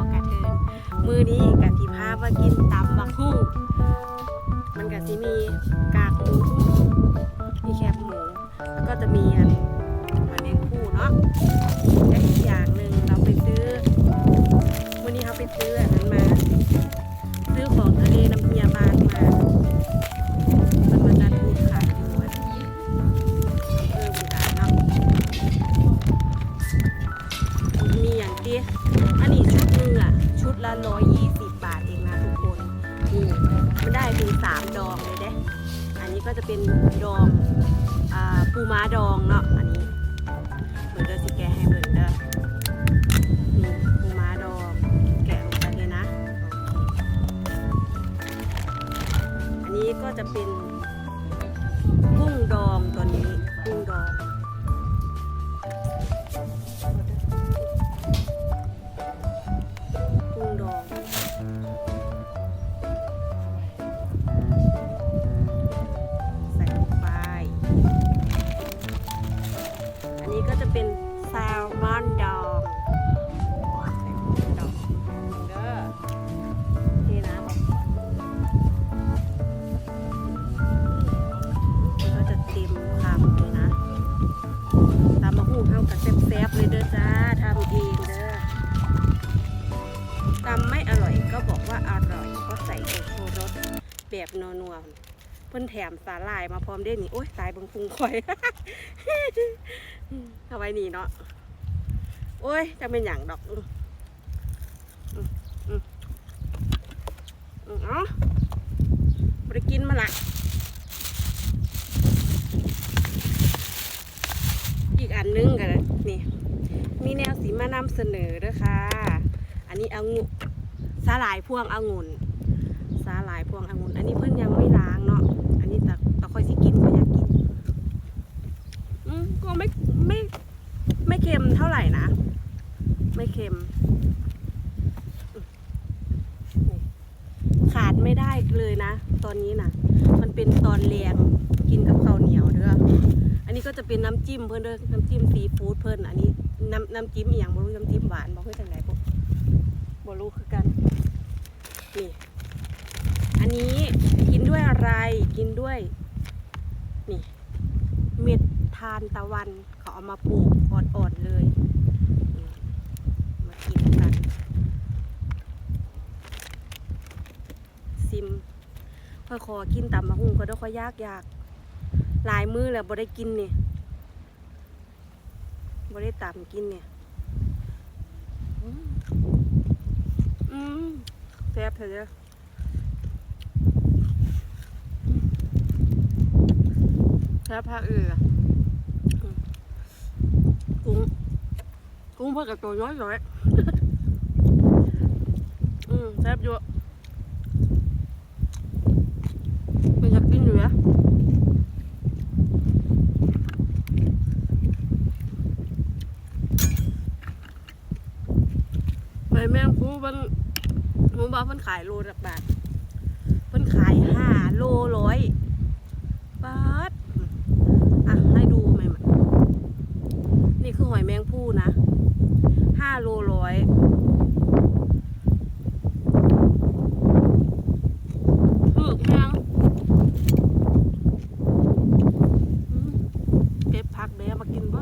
อกระเทินมือนี้กะทิพามากินตำบักหุ่งมันก็สิมีกากหมูมีแคบหมูแล้วก็จะมีอันมันเลี้ยงคู่เนาะและอีกอย่างหนึ่งเราไปซื้อวันนี้เขาไปซื้อ มันได้ถึงสามดองเลยเด้อันนี้ก็จะเป็นดองอปูม้าดองเนาะอันนี้เบิร์เดอร์สิแกให้เบิร์เดอร์นี่ปูม้าดองแกะลงไปเลยนะ อันนี้ก็จะเป็น ตำไม่อร่อยก็บอกว่าอร่อยก็ใส่โอโชรสแบบนัวๆเพิ่นแถมสาหร่ายมาพร้อมเด้นี่โอ้ยตายบังพุงข่อยเอาไว้นี่เนาะโอ้ยจะเป็นอย่างดอกอืมอืมอือเนาะไปกินมาละอีกอันนึงกันนี่มีแนวสีมานำเสนอเด้อค่ะ อันนี้อางูสาหร่ายพวงองุ่นสาหร่ายพวงองุ่นอันนี้เพิ่นยังไม่ล้างเนาะอันนี้ต่แต่ค่อยสิกินก็อยากกินอืมก็ไม่ไม่ไม่เค็มเท่าไหร่นะ ไม่เค็ม ขาดไม่ได้เลยนะ ตอนนี้นะมันเป็นตอนแรง ก็จะเป็นน้ำจิ้มเพิ่นเด้อน้ำจิ้มซีฟู้ดเพิ่นอันนี้น้ำน้ำจิ้มอหย่างบ่รู้น้ำจิ้มหวานบ่เฮ้ยจังไดพวกบรู้คือกันนี่อันนี้กินด้วยอะไรกินด้วยนี่เม็ดทานตะวันเขาเอามาปลูกอ่อนๆเลยมากินกันซิมค่อยขอกินตำมะฮุ่งก็ได้ค่อยยากยากๆ หลายมือแล้วบ่ได้กินเนี่ยบ่ได้ตำกินเนี่ยอืมอืมแซ่บเถอะเด้อแซ่บภาคอื่นอะอืมกุ้งกุ้งเพิ่งกับตัวน้อยน้อยอืมแซ่บเยอะมันอยากกินอยู่นะ ไปแมงผู้บันหมูบอกเพิ่นขายโลละบาทเพิ่นขายห้าโลร้อยบาทอะให้ดูใหม่ๆนี่คือหอยแมงผู้นะห้าโลร้อยถูกยังอืมเก็บผักเดี๋ยวมากินบ่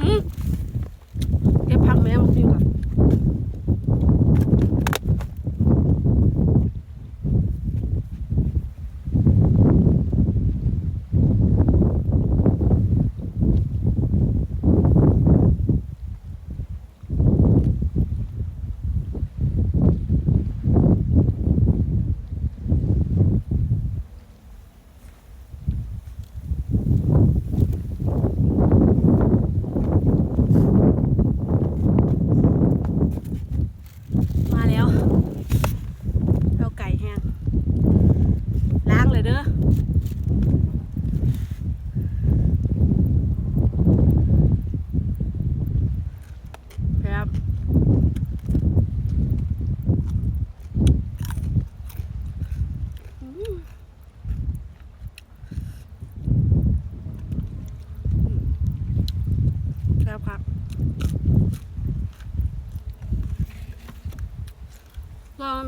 อืม เก็บผักแม่มากินก่อน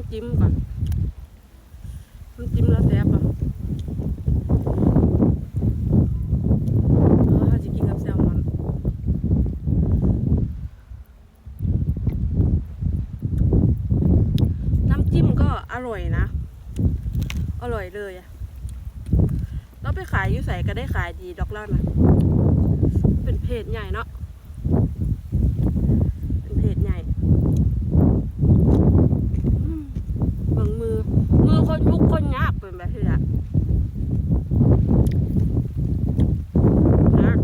ำจิ้มก่อนน้ำจิ้มแล้วแซ่บอะเออจะกินกับแซลมอนน้ำจิ้มก็อร่อยนะ อร่อยเลยอะแล้วไปขายอยูใส่ก็ได้ขายดีดอกล่านะ เป็นเพจใหญ่เนาะ เป็นเพจใหญ่อืมเบิ่งมือ มือคนยุกคนยากเป็นแบบนี้อะยาก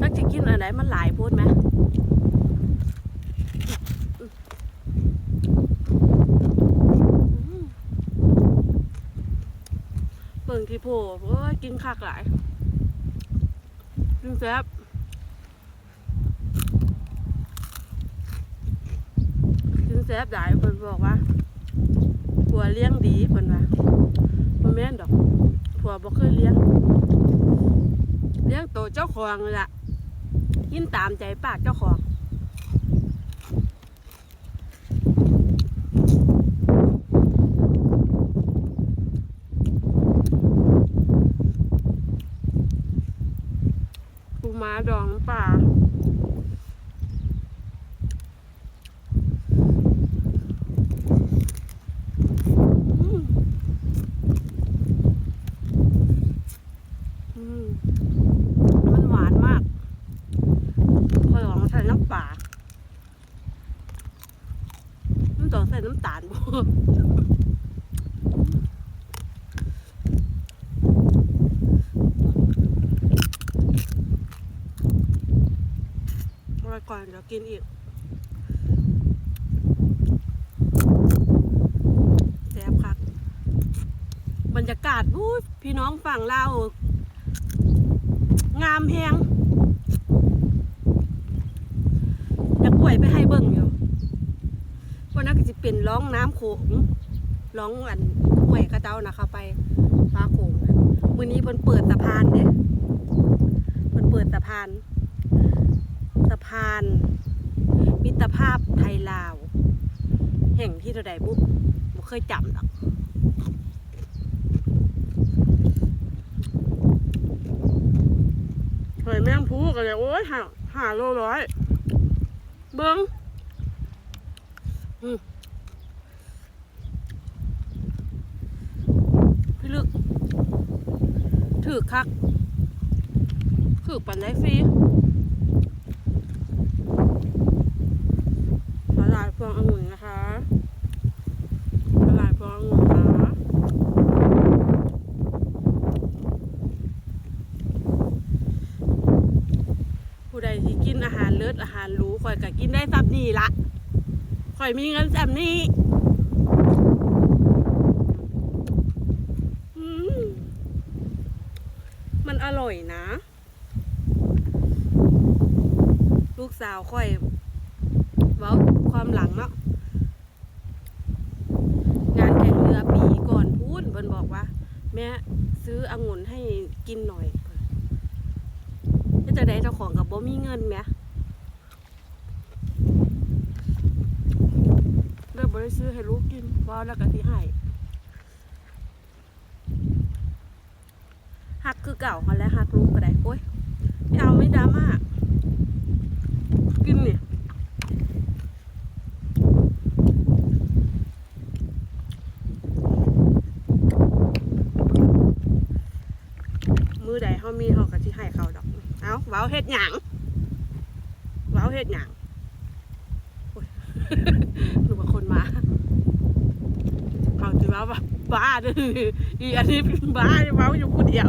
ถ้า จะกินอะไรมันหลายพูดไหมเบิ่งที่โผล่โอ้ยกินคักหลายกินแซ่บกินแซ่บหลายเพิ่นบอกว่าผัวเลี้ยงดีเพิ่นว่าบ่แม่นดอกผัวบ่เคยเลี้ยงเลี้ยงโตเจ้าของนี่ล่ะ กินตามใจปากเจ้าของ ปูม้าดองน้ำปลาอืมอืมมันหวานมากพอลองใส่น้ำปลามันต้องใส่น้ำตาลบ่ ไว้ก่อนเดี๋ยวกินอีกแซ่บคักบรรยากาศพี่น้องฝั่งเรางามแฮงอยากป่วยไปให้เบิ่งอยู่วันนั้นก็จะเป็นร้องน้ำโขงร้องอันห่วยกระเจ้านะคะไปฟ้าโขงวันนี้เพิ่นเปิดสะพานเด้เพิ่นเปิดสะพาน พาน มิตรภาพไทยลาว แห่งที่เท่าใดบุ๊บบ่เคยจำหรอกหอยแมงพูกันเลยโอ้ยหาหาโลร้อย เบิ้งพี่ลึก ถือคักถือปันได้ฟรี สลายพวงองุ่นนะคะสลายพวงองุ่นนะ ผู้ใดที่กินอาหารเลิศอาหารหรูข่อยก็กินได้ซับนี่ละข่อยมีเงินแซมนี่มันอร่อยนะ ลูกสาวข่อยเว้าความหลังเนาะงานแข่งเรือปีก่อนพูดเพิ่นบอกว่า แม่ซื้อองุ่นให้กินหน่อยจะได้เจ้าของกับบ่ มีเงินแหมเลยบ่ได้ซื้อให้ลูกกินเพราแล้วก็สิให้หักคือเก่าหันแล้วหักลูกก็ได้โอ้ยไม่เอาไม่ดราม่ากินเนี่ยมือใดเขามีเขาก็สิให้เขาดอก เอาเว้าเฮ็ดหยัง เขาเฮ็ดหยังหนูว่าคนมาเขาจะว่าแบบบ้าเด้ออีอันนี้เป็นบ้าเมาอยู่คนเดียว